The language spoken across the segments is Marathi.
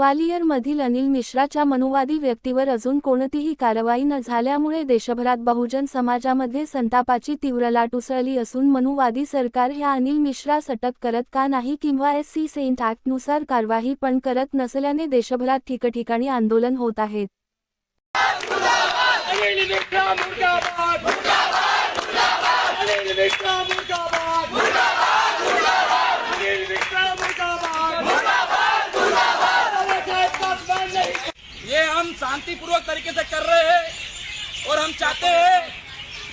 ग्वालियरमधील अनिल मिश्राच्या मनुवादी व्यक्तीवर अजून कोणतीही कारवाई न झाल्यामुळे देशभरात बहुजन समाजामध्ये संतापाची तीव्र लाट उसळली असून मनुवादी सरकार ह्या अनिल मिश्रास अटक करत का नाही किंवा एस सी सेंटनुसार कारवाई पण करत नसल्याने देशभरात ठिकठिकाणी आंदोलन होत आहेत मुर्दाबाद शांतिपूर्वक तरीके से कर रहे हैं। और हम चाहते हैं,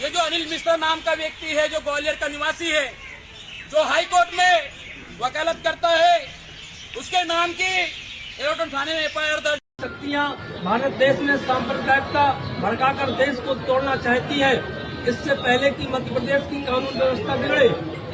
ये जो अनिल मिश्रा नाम का व्यक्ति है, जो ग्वालियर का निवासी है, जो हाई कोर्ट में वकालत करता है, उसके नाम की एरोटन थाने में एफ़ दर्ज शक्तियाँ भारत देश में सांप्रदायिकता भड़काकर देश को तोड़ना चाहती है। इससे पहले कि मध्य प्रदेश की कानून व्यवस्था बिगड़े,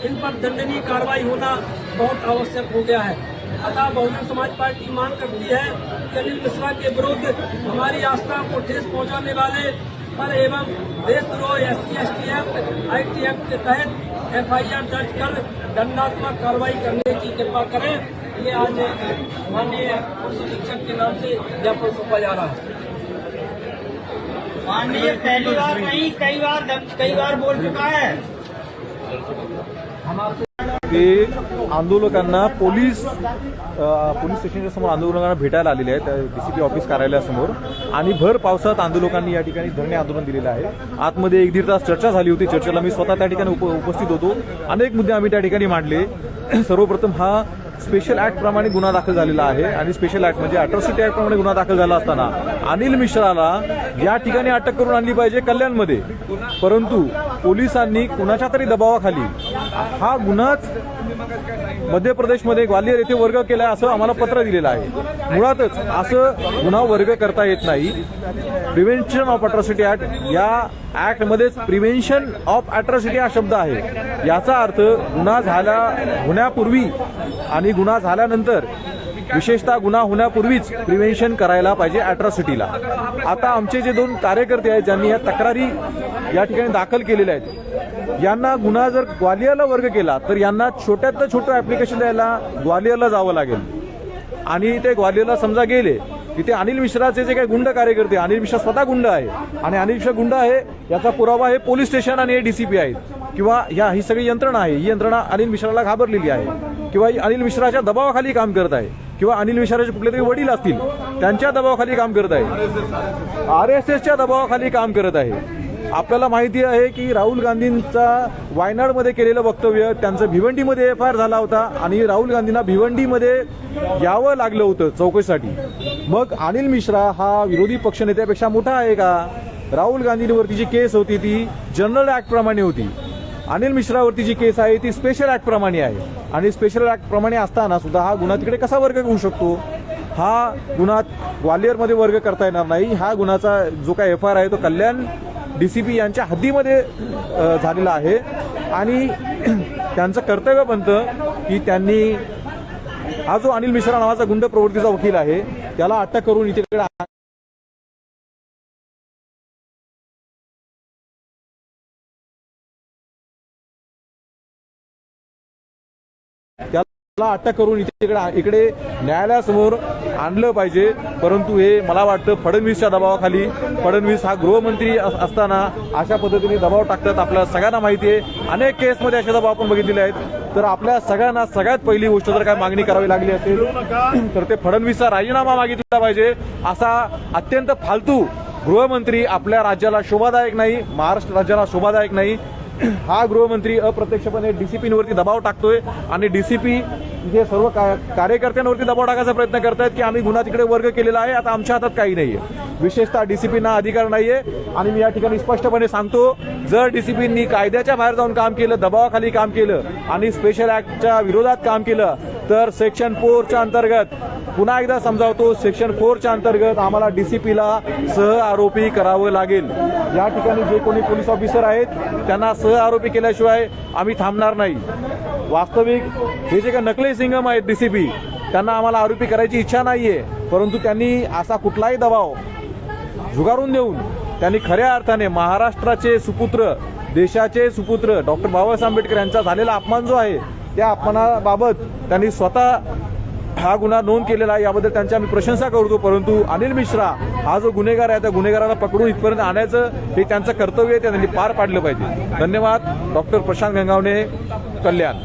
इन पर दंडनीय कार्रवाई होना बहुत आवश्यक हो गया है। अतः बहुजन समाज पार्टी मांग करती है कि अनिल मिश्रा के विरुद्ध हमारी आस्था को ठेस पहुँचाने वाले पर एवं देशद्रोह S C S T act I T act के तहत एफ़ आई आर दर्ज कर दंडात्मक कार्रवाई करने की कृपा करें। ये आज माननीय पुलिस अधीक्षक के नाम से ज्ञापन सौंपा जा रहा है। माननीय पहली बार नहीं कई बार कई बार बोल चुका है। ते आंदोलकांना पोलीस पोलीस स्टेशनच्या समोर आंदोलकांना भेटायला आलेले आहेत डी सी पी ऑफिस कार्यालयासमोर. आणि भर पावसात आंदोलकांनी या ठिकाणी धरणे आंदोलन दिलेलं आहे. आतमध्ये एक दीड तास चर्चा झाली होती. चर्चेला मी स्वतः त्या ठिकाणी उप उपस्थित होतो. अनेक मुद्दे आम्ही त्या ठिकाणी मांडले. सर्वप्रथम हा स्पेशल ऍक्ट प्रमाणे गुन्हा दाखल झालेला आहे आणि स्पेशल ऍक्ट म्हणजे अट्रॉसिटी ऍक्ट प्रमाणे गुन्हा दाखल झाला असताना अनिल मिश्राला या ठिकाणी अटक करून आणली पाहिजे कल्याणमध्ये. परंतु पोलिसांनी कुणाच्या तरी दबावाखाली हा गुन्हाच मध्य प्रदेशमध्ये ग्वालियर येथे वर्ग केला असं आम्हाला पत्र दिलेलं आहे. मुळातच असं गुन्हा वर्ग करता येत नाही. प्रिव्हेन्शन ऑफ अट्रॉसिटी ऍक्ट या ऍक्टमध्येच प्रिव्हेन्शन ऑफ अट्रॉसिटी हा शब्द आहे. याचा अर्थ गुन्हा झाला होण्यापूर्वी आणि गुन्हा झाल्यानंतर विशेषतः गुन्हा होण्यापूर्वीच प्रिव्हेन्शन करायला पाहिजे अट्रॉसिटीला आता आमचे जे दोन कार्यकर्ते आहेत ज्यांनी या तक्रारी या ठिकाणी दाखल केलेल्या आहेत यांना गुन्हा जर ग्वालियरला वर्ग केला तर यांना छोट्यातलं छोटं ऍप्लिकेशन द्यायला ग्वालियरला जावं लागेल. आणि ते ग्वालियरला समजा गेले तिथे अनिल मिश्राचे जे काही गुंड कार्यकर्ते अनिल मिश्रा स्वतः गुंड आहे आणि अनिल मिश्रा गुंड आहे याचा पुरावा हे पोलीस स्टेशन आणि हे डीसीपी आहेत. किंवा या ही सगळी यंत्रणा आहे ही यंत्रणा अनिल मिश्राला घाबरलेली आहे. किंवा ही अनिल मिश्राच्या दबावाखाली काम करत आहे. किंवा अनिल मिश्राचे कुठले तरी वडील असतील त्यांच्या दबावाखाली काम करत आहे. आर एस एसच्या दबावाखाली काम करत आहे. आपल्याला माहिती आहे की राहुल गांधींचा वायनाडमध्ये केलेलं वक्तव्य त्यांचं भिवंडीमध्ये एफ आय आर झाला होता आणि राहुल गांधींना भिवंडीमध्ये यावं लागलं होतं चौकशीसाठी. मग अनिल मिश्रा हा विरोधी पक्षनेत्यापेक्षा मोठा आहे का? राहुल गांधींवरती जी केस होती ती जनरल ऍक्ट प्रमाणे होती. अनिल मिश्रावरती जी केस आहे ती स्पेशल ऍक्ट प्रमाणे आहे. आणि स्पेशल ऍक्ट प्रमाणे असताना सुद्धा हा गुन्हा तिकडे कसा वर्ग होऊ शकतो? हा गुन्हा ग्वालियरमध्ये वर्ग करता येणार नाही. हा गुन्हाचा जो काय एफ आय आर आहे तो कल्याण डी सी पी यांच्या हद्दीमध्ये झालेलं झालेला आहे. आणि त्यांचं कर्तव्य बनतं की त्यांनी हा जो अनिल मिश्रा नावाचा गुंड प्रवृत्तीचा वकील आहे त्याला अटक करून इथे त्याला अटक करून इथे इकडे इकडे न्यायालयासमोर आणलं पाहिजे. परंतु हे मला वाटतं फडणवीसच्या दबावाखाली. फडणवीस हा गृहमंत्री असताना अशा पद्धतीने दबाव टाकतात. आपल्याला सगळ्यांना माहिती आहे. अनेक केसमध्ये असे दबाव आपण बघितलेले आहेत. तर आपल्या सगळ्यांना सगळ्यात पहिली गोष्ट जर काय मागणी करावी लागली असेल तर ते फडणवीसचा राजीनामा मागितला पाहिजे. असा अत्यंत फालतू गृहमंत्री आपल्या राज्याला शोभादायक नाही महाराष्ट्र राज्याला शोभादायक नाही. हा गृहमंत्री अप्रत्यक्षपणे डीसीपींवरती दबाव टाकतोय आणि डीसीपी जे सर्व का- कार्यकर्त्यांवरती दबाव टाकायचा प्रयत्न करतायत की आम्ही गुन्हा तिकडे वर्ग केलेला आहे. आता आमच्या हातात काही नाहीये. विशेषतः डीसीपींना अधिकार नाहीये. आणि मी या ठिकाणी स्पष्टपणे सांगतो जर डीसीपींनी कायद्याच्या बाहेर जाऊन काम केलं दबावाखाली काम केलं आणि स्पेशल ऍक्टच्या विरोधात काम केलं तर सेक्शन फोरच्या अंतर्गत पुन्हा एकदा समजावतो सेक्शन फोरच्या अंतर्गत आम्हाला डी सी पीला सह आरोपी करावं लागेल. या ठिकाणी जे कोणी पोलीस ऑफिसर आहेत त्यांना सह आरोपी केल्याशिवाय आम्ही थांबणार नाही. वास्तविक हे जे काही नकली सिंगम आहेत डी सी पी त्यांना आम्हाला आरोपी करायची इच्छा नाही आहे परंतु त्यांनी असा कुठलाही दबाव झुगारून देऊन त्यांनी खऱ्या अर्थाने महाराष्ट्राचे सुपुत्र देशाचे सुपुत्र डॉक्टर बाबासाहेब आंबेडकर यांचा झालेला अपमान जो आहे त्या अपमानाबाबत त्यांनी स्वतः हा गुन्हा नोंद केलेला आहे. याबद्दल त्यांची आम्ही प्रशंसा करतो परंतु अनिल मिश्रा हा जो गुन्हेगार आहे त्या गुन्हेगाराला पकडून इथपर्यंत आणायचं हे त्यांचं कर्तव्य आहे ते त्यांनी पार पाडलं पाहिजे. धन्यवाद. डॉक्टर प्रशांत गंगावणे कल्याण.